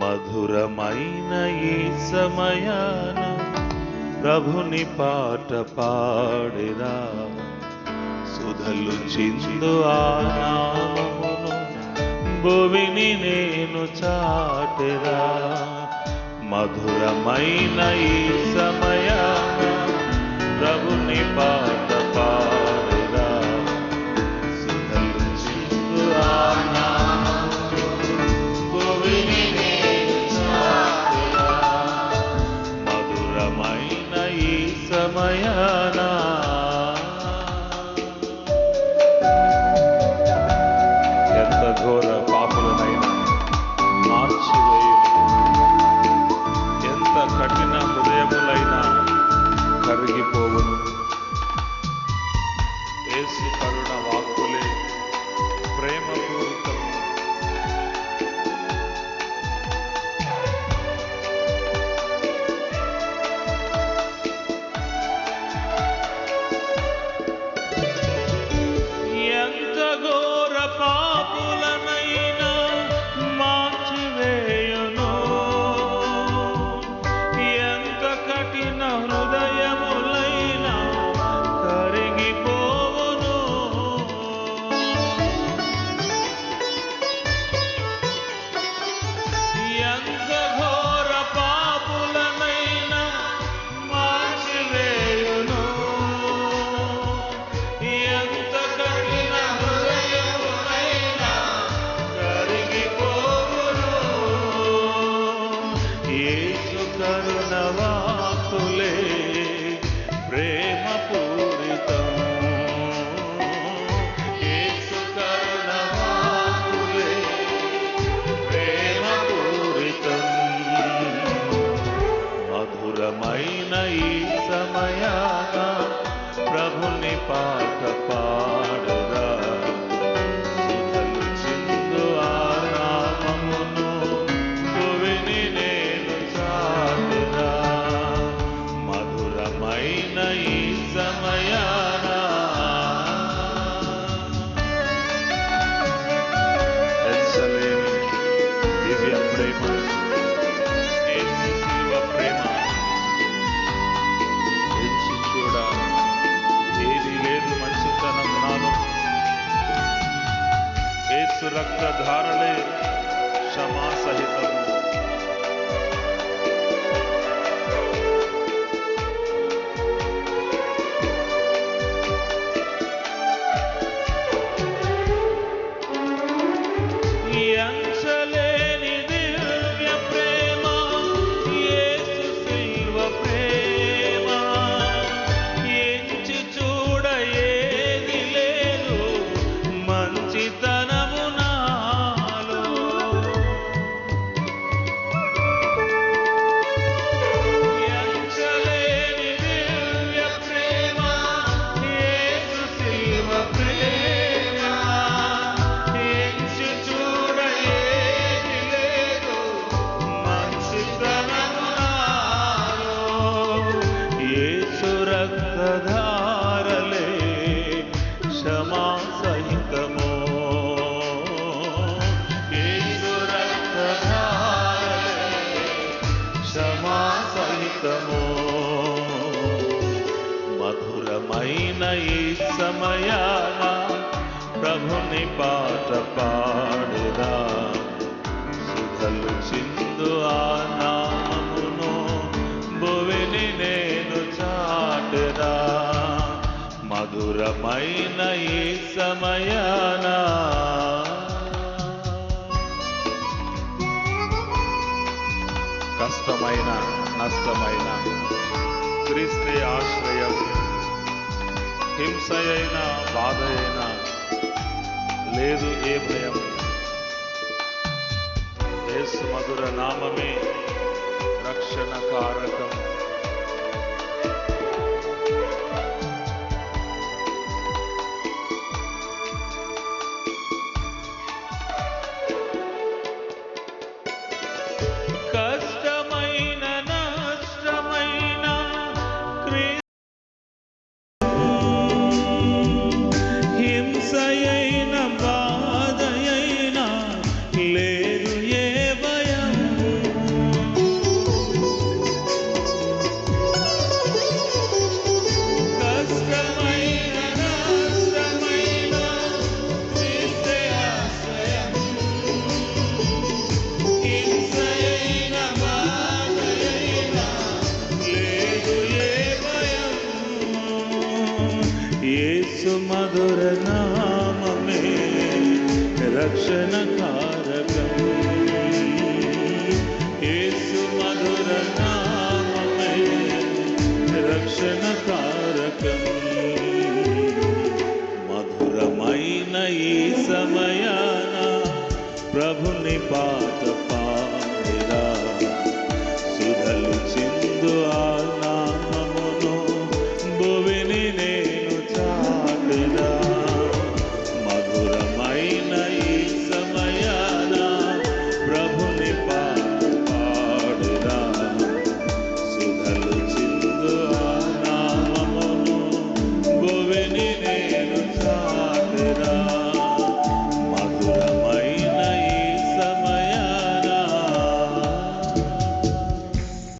మధురమైన ఈ సమయాన ప్రభుని పాట పాడిరా సుధలు చిందు ఆనామును భువిని నేను చాటిరా మధురమైన ఈ సమయాన ప్రభుని పాట మధురమైన ఈ సమయాన ప్రభుని పాట పాడరా. సుధలు చిందు ఆ నామమును నేను మధురమైన ఈ సమయాన దివ్య ప్రేమ. रक्त धारणे क्षमा सहितम्। అయిన ఈ సమయాన ప్రభుని పాట పాడిరా సుధలు చిందు ఆ నామమును భువిని నేను చాటిరా మధురమైన ఈ సమయాన కష్టమైన నష్టమైన క్రీస్తే ఆశ్రయం. హింస అయినా బాధ అయినా లేదు ఏ భయం యేసు మధుర నామమే రక్షణ కారకం రక్షణ యేసు మధుర నామమే. రక్షణ మధురమైన ఈ సమయాన ప్రభుని పాద